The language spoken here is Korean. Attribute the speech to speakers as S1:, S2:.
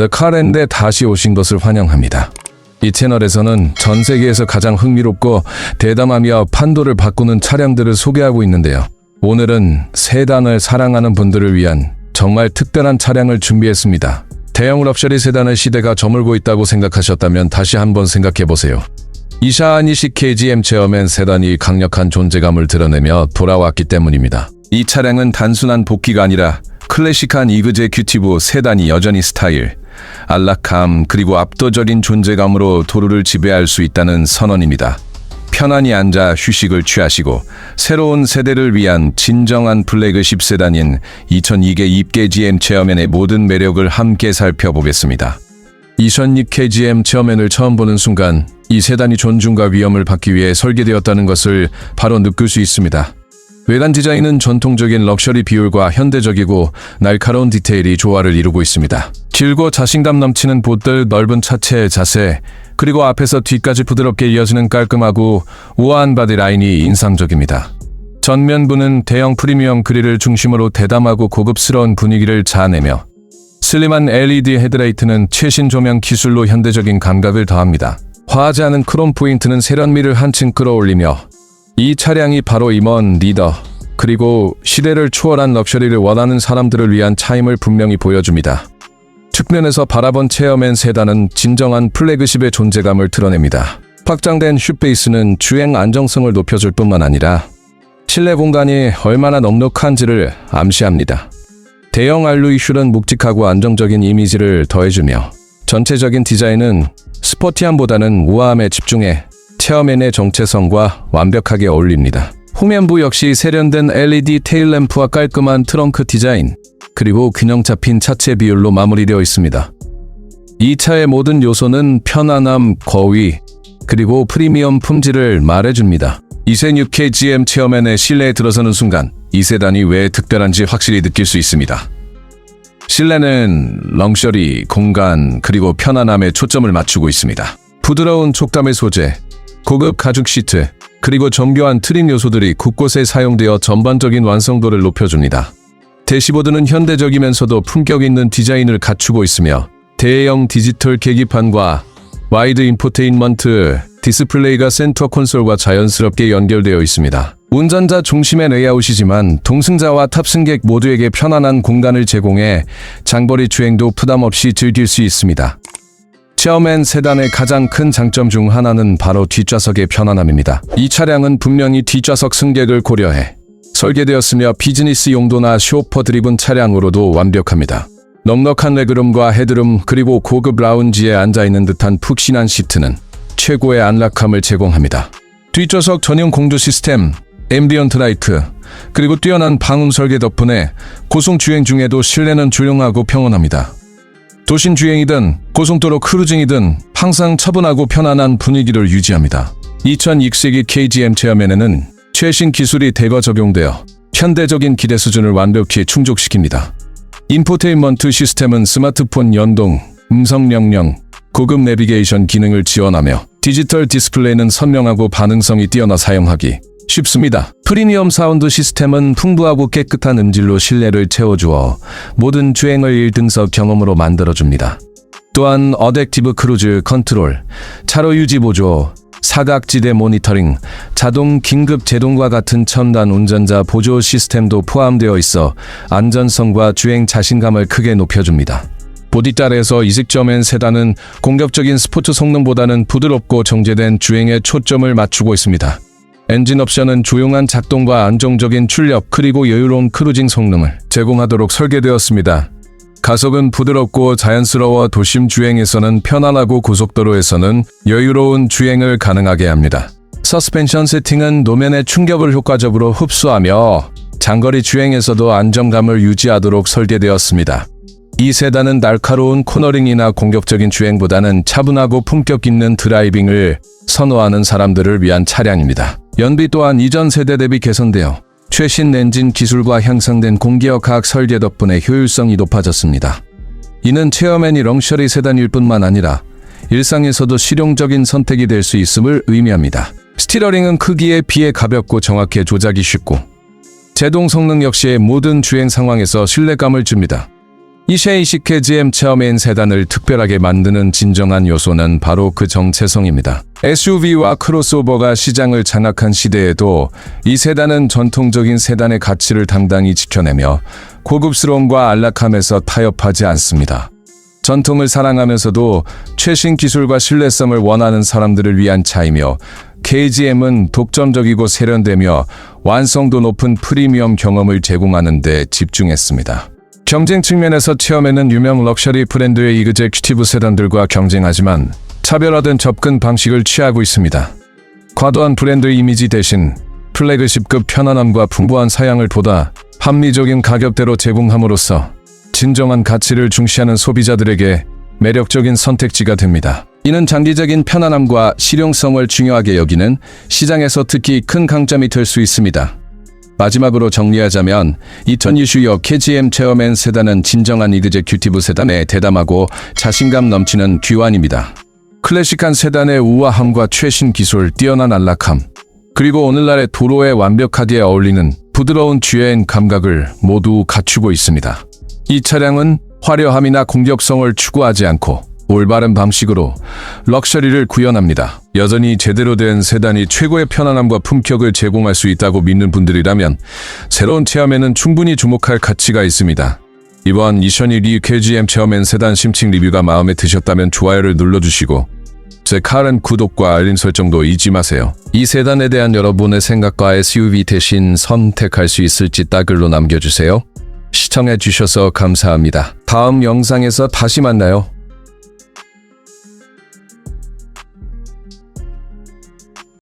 S1: The Car랜드에 다시 오신 것을 환영합니다. 이 채널에서는 전 세계에서 가장 흥미롭고 대담하며 판도를 바꾸는 차량들을 소개하고 있는데요. 오늘은 세단을 사랑하는 분들을 위한 정말 특별한 차량을 준비했습니다. 대형 럭셔리 세단의 시대가 저물고 있다고 생각하셨다면 다시 한번 생각해 보세요. 이샤아니시 KGM 체험엔 세단이 강력한 존재감을 드러내며 돌아왔기 때문입니다. 이 차량은 단순한 복귀가 아니라 클래식한 이그제큐티브 세단이 여전히 스타일, 안락함 그리고 압도적인 존재감으로 도로를 지배할 수 있다는 선언입니다. 편안히 앉아 휴식을 취하시고 새로운 세대를 위한 진정한 플래그십 세단인 2002개 입계 GM 체험엔의 모든 매력을 함께 살펴보겠습니다. 2002 GM 체험엔을 처음 보는 순간 이 세단이 존중과 위험을 받기 위해 설계되었다는 것을 바로 느낄 수 있습니다. 외관 디자인은 전통적인 럭셔리 비율과 현대적이고 날카로운 디테일이 조화를 이루고 있습니다. 길고 자신감 넘치는 보들 넓은 차체의 자세, 그리고 앞에서 뒤까지 부드럽게 이어지는 깔끔하고 우아한 바디 라인이 인상적입니다. 전면부는 대형 프리미엄 그릴을 중심으로 대담하고 고급스러운 분위기를 자아내며 슬림한 LED 헤드라이트는 최신 조명 기술로 현대적인 감각을 더합니다. 화하지 않은 크롬 포인트는 세련미를 한층 끌어올리며 이 차량이 바로 임원 리더 그리고 시대를 초월한 럭셔리를 원하는 사람들을 위한 차임을 분명히 보여줍니다. 측면에서 바라본 체험엔 세단은 진정한 플래그십의 존재감을 드러냅니다. 확장된 슈페이스는 주행 안정성을 높여줄 뿐만 아니라 실내 공간이 얼마나 넉넉한지를 암시합니다. 대형 알루이 휠은 묵직하고 안정적인 이미지를 더해주며 전체적인 디자인은 스포티함보다는 우아함에 집중해 체험엔의 정체성과 완벽하게 어울립니다. 후면부 역시 세련된 LED 테일램프와 깔끔한 트렁크 디자인, 그리고 균형 잡힌 차체 비율로 마무리되어 있습니다. 이 차의 모든 요소는 편안함, 거위, 그리고 프리미엄 품질을 말해줍니다. 226K GM 체험엔의 실내에 들어서는 순간 이 세단이 왜 특별한지 확실히 느낄 수 있습니다. 실내는 럭셔리, 공간, 그리고 편안함에 초점을 맞추고 있습니다. 부드러운 촉감의 소재, 고급 가죽 시트, 그리고 정교한 트림 요소들이 곳곳에 사용되어 전반적인 완성도를 높여줍니다. 대시보드는 현대적이면서도 품격 있는 디자인을 갖추고 있으며 대형 디지털 계기판과 와이드 인포테인먼트 디스플레이가 센터 콘솔과 자연스럽게 연결되어 있습니다. 운전자 중심의 레이아웃이지만 동승자와 탑승객 모두에게 편안한 공간을 제공해 장거리 주행도 부담 없이 즐길 수 있습니다. 체험엔 세단의 가장 큰 장점 중 하나는 바로 뒷좌석의 편안함입니다. 이 차량은 분명히 뒷좌석 승객을 고려해 설계되었으며 비즈니스 용도나 쇼퍼 드리븐 차량으로도 완벽합니다. 넉넉한 레그룸과 헤드룸 그리고 고급 라운지에 앉아있는 듯한 푹신한 시트는 최고의 안락함을 제공합니다. 뒷좌석 전용 공조 시스템, 앰비언트 라이트, 그리고 뛰어난 방음 설계 덕분에 고속 주행 중에도 실내는 조용하고 평온합니다. 도심 주행이든 고속도로 크루징이든 항상 차분하고 편안한 분위기를 유지합니다. 2002세기 KGM 체험에는 최신 기술이 대거 적용되어 현대적인 기대 수준을 완벽히 충족시킵니다. 인포테인먼트 시스템은 스마트폰 연동, 음성 명령, 고급 내비게이션 기능을 지원하며 디지털 디스플레이는 선명하고 반응성이 뛰어나 사용하기 쉽습니다. 프리미엄 사운드 시스템은 풍부하고 깨끗한 음질로 실내를 채워주어 모든 주행을 1등석 경험으로 만들어줍니다. 또한 어댑티브 크루즈 컨트롤, 차로 유지 보조, 사각지대 모니터링, 자동 긴급 제동과 같은 첨단 운전자 보조 시스템도 포함되어 있어 안전성과 주행 자신감을 크게 높여줍니다. 보디딸에서 이직점엔 세단은 공격적인 스포츠 성능보다는 부드럽고 정제된 주행에 초점을 맞추고 있습니다. 엔진 옵션은 조용한 작동과 안정적인 출력 그리고 여유로운 크루징 성능을 제공하도록 설계되었습니다. 가속은 부드럽고 자연스러워 도심 주행에서는 편안하고 고속도로에서는 여유로운 주행을 가능하게 합니다. 서스펜션 세팅은 노면의 충격을 효과적으로 흡수하며 장거리 주행에서도 안정감을 유지하도록 설계되었습니다. 이 세단은 날카로운 코너링이나 공격적인 주행보다는 차분하고 품격 있는 드라이빙을 선호하는 사람들을 위한 차량입니다. 연비 또한 이전 세대 대비 개선되어 최신 엔진 기술과 향상된 공기역학 설계 덕분에 효율성이 높아졌습니다. 이는 체어맨이 럭셔리 세단일 뿐만 아니라 일상에서도 실용적인 선택이 될 수 있음을 의미합니다. 스티러링은 크기에 비해 가볍고 정확히 조작이 쉽고 제동 성능 역시 모든 주행 상황에서 신뢰감을 줍니다. 이 쉐이시크 GM 체험인 세단을 특별하게 만드는 진정한 요소는 바로 그 정체성입니다. SUV와 크로스오버가 시장을 장악한 시대에도 이 세단은 전통적인 세단의 가치를 당당히 지켜내며 고급스러움과 안락함에서 타협하지 않습니다. 전통을 사랑하면서도 최신 기술과 신뢰성을 원하는 사람들을 위한 차이며 KGM은 독점적이고 세련되며 완성도 높은 프리미엄 경험을 제공하는 데 집중했습니다. 경쟁 측면에서 체험에는 유명 럭셔리 브랜드의 이그제큐티브 세단들과 경쟁하지만 차별화된 접근 방식을 취하고 있습니다. 과도한 브랜드 이미지 대신 플래그십급 편안함과 풍부한 사양을 보다 합리적인 가격대로 제공함으로써 진정한 가치를 중시하는 소비자들에게 매력적인 선택지가 됩니다. 이는 장기적인 편안함과 실용성을 중요하게 여기는 시장에서 특히 큰 강점이 될 수 있습니다. 마지막으로 정리하자면 2020 KGM 체어맨 세단은 진정한 이그제큐티브 세단의 대담하고 자신감 넘치는 귀환입니다. 클래식한 세단의 우아함과 최신 기술, 뛰어난 안락함, 그리고 오늘날의 도로에 완벽하게 어울리는 부드러운 주행 감각을 모두 갖추고 있습니다. 이 차량은 화려함이나 공격성을 추구하지 않고 올바른 방식으로 럭셔리를 구현합니다. 여전히 제대로 된 세단이 최고의 편안함과 품격을 제공할 수 있다고 믿는 분들이라면 새로운 체험에는 충분히 주목할 가치가 있습니다. 이번 2012 KGM 체험엔 세단 심층 리뷰가 마음에 드셨다면 좋아요를 눌러주시고 제 칼은 구독과 알림 설정도 잊지 마세요. 이 세단에 대한 여러분의 생각과 SUV 대신 선택할 수 있을지 따글로 남겨주세요. 시청해 주셔서 감사합니다. 다음 영상에서 다시 만나요.